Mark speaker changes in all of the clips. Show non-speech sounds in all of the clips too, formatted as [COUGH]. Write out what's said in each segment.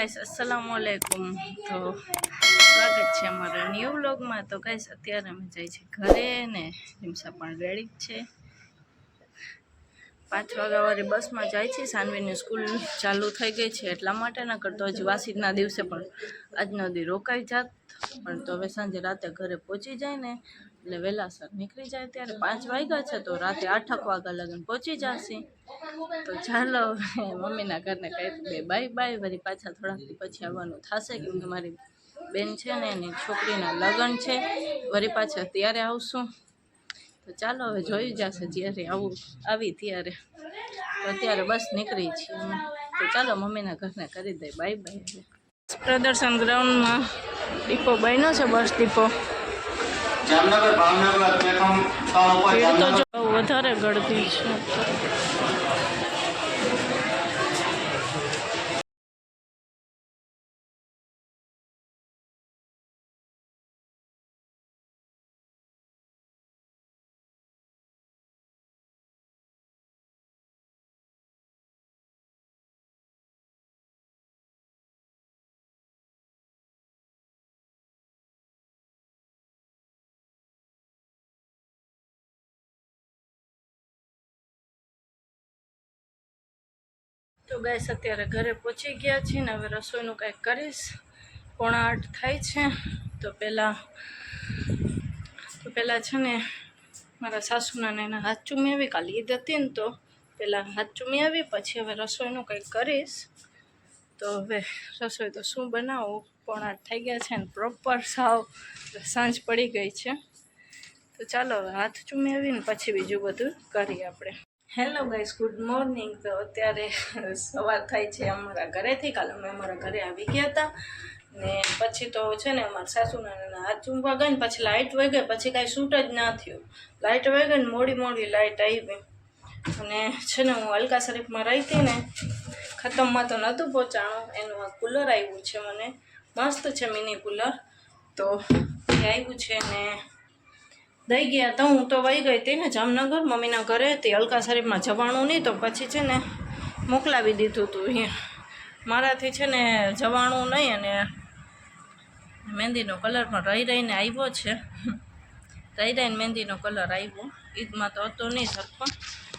Speaker 1: Guys અસલામ આલેકુમ તો સ્વાગત છે અમારા ન્યૂ વ્લોગમાં તો ગાઈસ અત્યારે અમે જઈએ છીએ ઘરે ને હિમસા પણ રેડી જ છે. પાંચ વાગ્યાવાળી બસમાં જાય છે. સાનવીની સ્કૂલ ચાલુ થઈ ગઈ છે એટલા માટે ના કરતો હજી વાસીદના દિવસે પણ આજનો દી રોકાઈ જાત. પણ તો હવે સાંજે રાતે ઘરે પહોંચી જાય ને એટલે વહેલાસર નીકળી જાય ત્યારે પાંચ વાગ્યા છે તો રાતે આઠક વાગ્યા લગન પહોંચી જશે. તો ચાલો, મમ્મીના ઘરને કહી બાય બાય વળી પાછા થોડાક પછી આવવાનું થશે કેમ કે મારી બેન છે ને, એની છોકરીના લગ્ન છે. વળી પાછા ત્યારે આવશું. તો ચાલો, હવે જોઈ જશે જ્યારે આવું આવી ત્યારે. અત્યારે બસ નીકળી છીએ તો ચાલો, મમ્મીના ઘરને કરી દે. બાય બાય પ્રદર્શન ગ્રાઉન્ડમાં ડીપો બન્યો છે, bus depot
Speaker 2: Jamnagar Bhavnagar platform ઉપર
Speaker 1: વધારે ગળતી છે. તો ગેસ અત્યારે ઘરે પહોંચી ગયા છીએ ને હવે રસોઈનું કંઈક કરીશ. પોણા આઠ થાય છે. તો પહેલાં તો પહેલાં છે ને મારા સાસુના ને એના હાથ ચૂમી આવી, કાલે ઈદ હતી ને તો પહેલાં હાથ ચૂમી આવી, પછી હવે રસોઈનું કંઈક કરીશ. તો હવે રસોઈ તો શું બનાવું? પોણા આઠ થઈ ગયા છે ને પ્રોપર સાવ સાંજ પડી ગઈ છે. તો ચાલો હવે હાથ ચૂમી આવીને પછી બીજું બધું કરીએ આપણે. હેલો ગાઈસ ગુડ મોર્નિંગ તો અત્યારે સવાર થાય છે અમારા ઘરેથી. કાલે અમે અમારા ઘરે આવી ગયા હતા. ને પછી તો છે ને અમારા સાસુના હાથ ચૂંબવા ગઈ ને પછી લાઇટ વહી ગઈ પછી કાંઈ શૂટ જ ના થયું. લાઇટ વહી ગઈ ને મોડી મોડી લાઇટ આવી. અને છે ને હું અલકા શરીફમાં રહી હતી ને, ખતમમાં તો નહોતું પહોંચાણું. એનું આ કુલર આવ્યું છે મને. મસ્ત છે મિની કુલર તો એ આવ્યું છે ને દઈ ગયા તો હું તો વહી ગઈ હતી ને જામનગર. મમ્મીના ઘરે હતી અલકા શરીફમાં જવાનું નહીં તો પછી છે ને મોકલાવી દીધું હતું અહીંયા. મારાથી છે ને જવાનું નહીં અને મહેંદીનો કલર પણ રહી રહીને આવ્યો છે. રહી રહીને મહેંદીનો કલર આવ્યો. ઈદમાં તો હતો નહીં સરખો.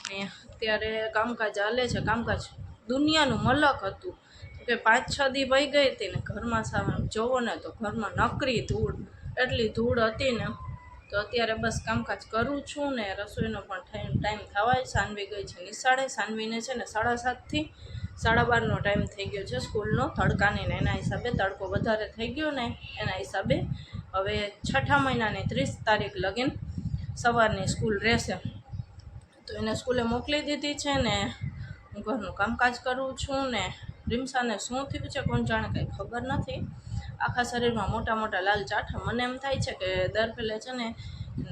Speaker 1: ને અત્યારે કામકાજ હાલે છે. કામકાજ દુનિયાનું મલક હતું. કે પાંચ છ દી વહી ગઈ હતી ને ઘરમાં સાવ જોવો ને તો ઘરમાં નકરી ધૂળ, એટલી ધૂળ હતી ને તો અત્યારે બસ કામકાજ કરું છું ને રસોઈનો પણ ટાઈમ થવાય. સાનવી ગઈ છે નિશાળે. સાનવીને છે ને સાડા સાતથી સાડા બારનો ટાઈમ થઈ ગયો છે સ્કૂલનો. તડકાની ને એના હિસાબે તડકો વધારે થઈ ગયો ને એના હિસાબે હવે છઠ્ઠા મહિનાની ત્રીસ તારીખ લગીન સવારની સ્કૂલ રહેશે. તો એને સ્કૂલે મોકલી દીધી છે ને હું ઘરનું કામકાજ કરું છું ને રીમસાને શું થયું છે કોણ જાણે કંઈ ખબર નથી. આખા શરીરમાં મોટા મોટા લાલ ચાઠા. મને એમ થાય છે કે દર પહેલે છે ને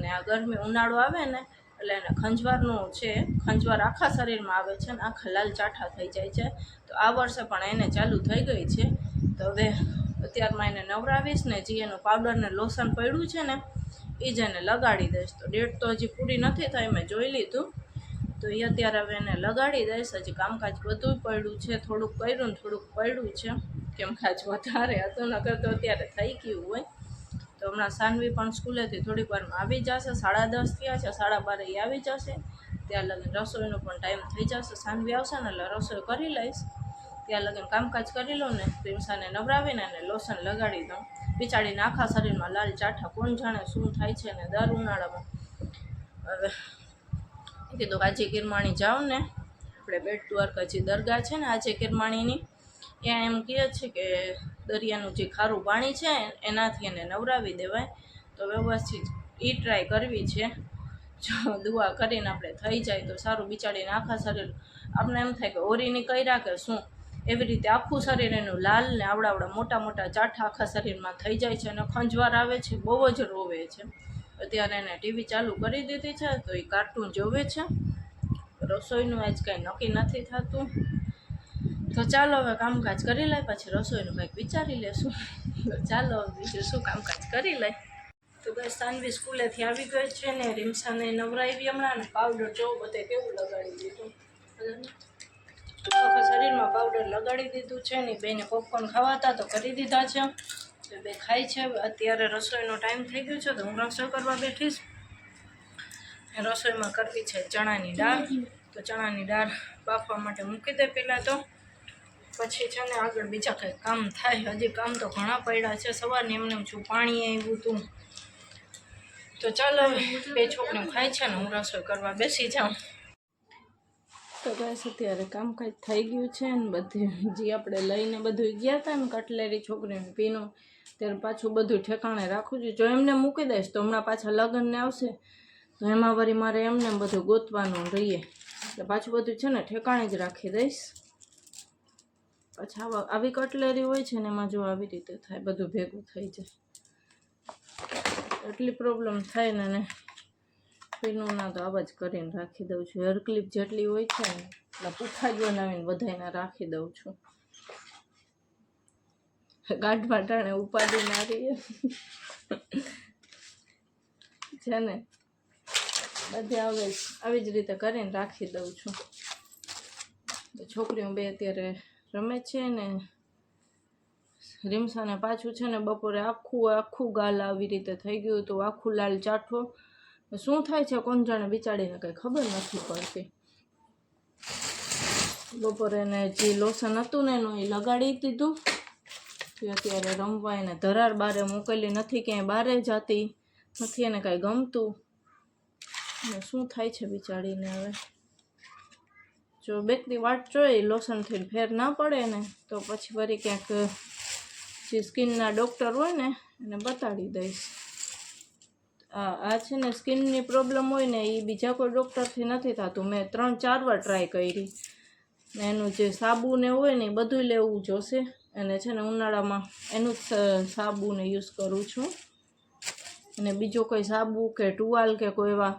Speaker 1: ને આ ગરમી ઉનાળો આવે ને, એટલે એને ખંજવારનું છે, ખંજવાર આખા શરીરમાં આવે છે ને, આખા લાલ ચાઠા થઈ જાય છે. તો આ વર્ષે પણ એને ચાલુ થઈ ગઈ છે. તો હવે અત્યારમાં એને નવરાવીશ ને, જે એનું પાવડર ને લોશન પડ્યું છે ને, એ જ એને લગાડી દઈશ. તો ડેટ તો હજી પૂરી નથી થઈ, મેં જોઈ લીધું. તો એ અત્યારે હવે એને લગાડી દઈશ. હજી કામકાજ બધું પડ્યું છે, થોડુંક કર્યું ને થોડુંક પડ્યું છે. કેમ આજ વધારે હતો, નકર તો અત્યારે થઈ ગયું હોય. તો હમણાં સાનવી પણ સ્કૂલેથી થોડીક વારમાં આવી જશે, સાડા દસ થયા છે, સાડા બારે આવી જશે. ત્યાં લગીને રસોઈનો પણ ટાઈમ થઈ જશે, સાનવી આવશે ને એટલે રસોઈ કરી લઈશ. ત્યાં લગીને કામકાજ કરી લઉં ને પ્રિન્સાને નવરાવીને અને લોશન લગાડી દઉં. બિચારીને આખા શરીરમાં લાલ ચાઠા, કોણ જાણે શું થાય છે ને, દર ઉનાળામાં. હવે કીધું આજે કિરમાણી જાઉં ને, આપણે બેટ દ્વારકા જે દરગાહ છે ને, આજે કિરમાણીની. ત્યાં એમ કહે છે કે દરિયાનું જે ખારું પાણી છે, એનાથી એને નવરાવી દેવાય. તો વ્યવસ્થિત એ ટ્રાય કરવી છે. જો દુઆ કરીને આપણે થઈ જાય તો સારું. બિચારીને આખા શરીર, આપણે એમ થાય કે ઓરીની કર્યા કે શું? એવી રીતે આખું શરીર એનું લાલ ને આવડાવડા મોટા મોટા ચાઠા આખા શરીરમાં થઈ જાય છે અને ખંજવાર આવે છે, બહુ જ રોવે છે. અત્યારે એને ટીવી ચાલુ કરી દીધી છે, તો એ કાર્ટૂન જોવે છે. રસોઈનું આજ કાંઈ નક્કી નથી થતું. તો ચાલો હવે કામકાજ કરી લઈ પછી રસોઈનું કંઈક વિચારી લેશું. તો ચાલો બીજું શું કામકાજ કરી લઈ તો બસ સાનવી સ્કૂલેથી આવી ગઈ છે ને, રીમસાને નવરાવી હમણાં ને પાવડર જો બધે કેવું લગાડી દીધું. આખા શરીરમાં પાવડર લગાડી દીધું છે ને, બેને પોપકોર્ન ખાવાતા તો કરી દીધા છે. બે ખાય છે. અત્યારે રસોઈનો ટાઈમ થઈ ગયો છે, તો હું રસોઈ કરવા બેઠીશ. રસોઈમાં કરવી છે ચણાની દાળ. તો ચણાની દાળ બાફવા માટે મૂકી દે પહેલાં તો. પછી છે ને આગળ બીજા કંઈ કામ થાય. હજી કામ તો ઘણા પડ્યા છે. સવારની એમને એમ છું પાણી આવ્યું હતું તો ચાલો બે છોકરીઓ ખાય છે ને હું રસોઈ કરવા બેસી જાઉં. તો બસ અત્યારે કામકાજ થઈ ગયું છે ને બધી. જે આપણે લઈને બધું ગયા હતા ને કટલેરી છોકરીને પીનું, ત્યારે પાછું બધું ઠેકાણે રાખવું જોઈએ જો એમને મૂકી દઈશ તો હમણાં પાછા લગ્નને આવશે, તો એમાં વળી મારે એમને એમ બધું ગોતવાનું રહીએ એટલે પાછું બધું છે ને ઠેકાણે જ રાખી દઈશ. પછી આવા આવી કટલેરી હોય છે ને એમાં જો આવી રીતે થાય, બધું ભેગું થઈ જાય. એટલી પ્રોબ્લેમ થાય ને ને પીનું ના તો આવા જ કરીને રાખી દઉં છું. હેર ક્લિપ જેટલી હોય છે ને, એટલા પૂઠા જ બનાવીને બધાને રાખી દઉં છું. ગાંઠમાં ટાણે ઉપાડી ના રહીએ છે ને બધે આવે આવી જ રીતે કરીને રાખી દઉં છું. છોકરીઓ બે અત્યારે રમે છે ને, રીમસાને પાછું છે ને બપોરે આખું આખું ગાલ આવી રીતે થઈ ગયું હતું, આખું લાલ ચાઠો. શું થાય છે કોણ જાણે બિચારીને કંઈ ખબર નથી પડતી. બપોરે એને જે લોશન હતું ને એનું એ લગાડી દીધું. અત્યારે રમવા એને ધરાર બારે મોકલી નથી, ક્યાંય બારે જતી, નથી એને કાંઈ ગમતું. શું થાય છે બિચારીને હવે? જો બેકની વાટ જોઈ લોશનથી ફેર ના પડે ને, તો પછી વળી ક્યાંક જે સ્કિનના ડૉક્ટર હોય ને, એને બતાડી દઈશ. આ છે ને સ્કિનની પ્રોબ્લેમ હોય ને એ બીજા કોઈ ડૉક્ટરથી નથી થતું. મેં ત્રણ, ચાર વાર ટ્રાય કરી. ને એનું જે સાબુ ને હોય ને એ બધું લેવું જોશે. અને છે ને ઉનાળામાં એનું જ સાબુને યુઝ કરું છું. અને બીજો કોઈ સાબુ કે ટુવાલ કે કોઈ એવા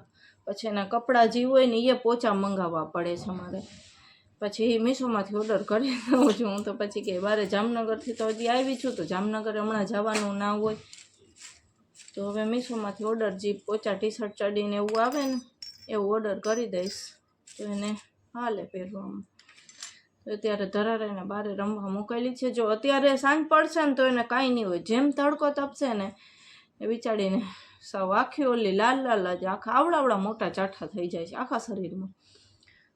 Speaker 1: પછી એના કપડાં જે હોય ને એ પોચા મંગાવવા પડે છે મારે. પછી મીશોમાંથી ઓર્ડર કરી [LAUGHS] દઉં છું. હું તો પછી કે બારે જામનગરથી તો હજી આવી છું, તો જામનગર હમણાં જવાનું ના હોય. તો હવે મીશોમાંથી ઓર્ડર જે પોચા ટી શર્ટ ચડીને એવું આવે ને, એવું ઓર્ડર કરી દઈશ. તો એને હાલે પહેરવામાં. તો અત્યારે ધરારાઈને બારે રમવા મોકલી છે. જો અત્યારે સાંજ પડશે ને તો એને કાંઈ નહીં હોય. જેમ તડકો તપશે ને, એ બિચારીને સાવ આખી ઓલી લાલ લાલ જ, આખા આવડાવડા મોટા ચાઠા થઈ જાય છે આખા શરીરમાં.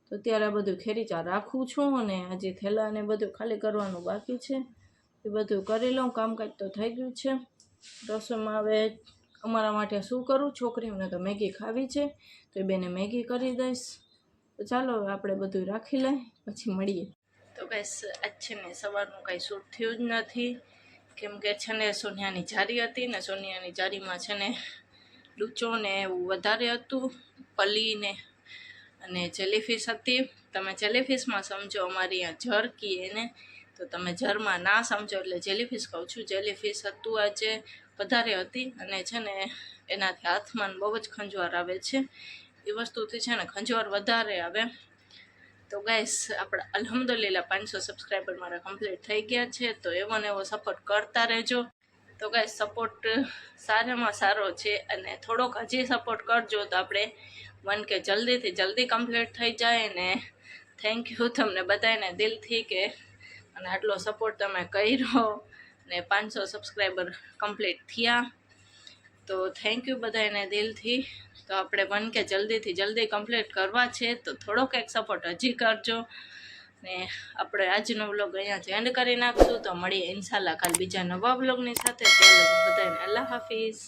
Speaker 1: તો ત્યારે આ બધું ખેરીચા રાખું છું અને આજે થેલાને બધું ખાલી કરવાનું બાકી છે. એ બધું કરી લઉં, કામકાજ તો થઈ ગયું છે. રસોઈમાં હવે અમારા માટે શું કરું? છોકરીઓને તો મેગી ખાવી છે, તો એ બેને મેગી કરી દઈશ. તો ચાલો હવે આપણે બધું રાખી લઈએ, પછી મળીએ. તો બસ, આજ ને સવારનું કાંઈ શૂટ થયું જ નથી. કેમ કે છે ને સોનિયાની જારી હતી ને સોનિયાની જારીમાં છે ને લૂચો ને એવું વધારે હતું, પલી ને અને જેલીફિશ હતી. તમે જેલીફિશમાં સમજો અમારી અહીંયા જર કીએ ને, તો તમે જરમાં ના સમજો એટલે જેલીફિશ કહું છું. જેલીફિશ હતું આજે, વધારે હતી અને છે ને એનાથી હાથમાં બહુ જ ખંજવાર આવે છે. એ વસ્તુથી છે ને ખંજવાર વધારે આવે. તો ગાઈસ આપણા અલહમદુલિલ્લાહ પાંચસો સબસ્ક્રાઈબર મારા કમ્પ્લીટ થઈ ગયા છે, તો એવો ને એવો સપોર્ટ કરતા રહેજો. તો ગાઈસ સપોર્ટ સારામાં સારો છે અને થોડોક હજી સપોર્ટ કરજો તો આપણે વન કે જલ્દીથી જલ્દી કમ્પ્લીટ થઈ જાય ને થેન્ક યુ તમને બધાને દિલથી કે અને આટલો સપોર્ટ તમે કર્યો ને પાંચસો સબસ્ક્રાઈબર કમ્પ્લીટ થયા. તો થેન્ક યુ બધાને દિલથી. તો આપણે વન કે જલ્દીથી જલ્દી કમ્પ્લીટ કરવા છે, તો થોડોક એક સપોર્ટ હજી કરજો. ને આપણે આજનો વ્લોગ જ એન્ડ કરી નાખશું. તો મળીએ ઇન્શાલ્લાહ કાલ બીજા નવા વ્લોગની સાથે. બધાને અલ્લાહ હાફિઝ.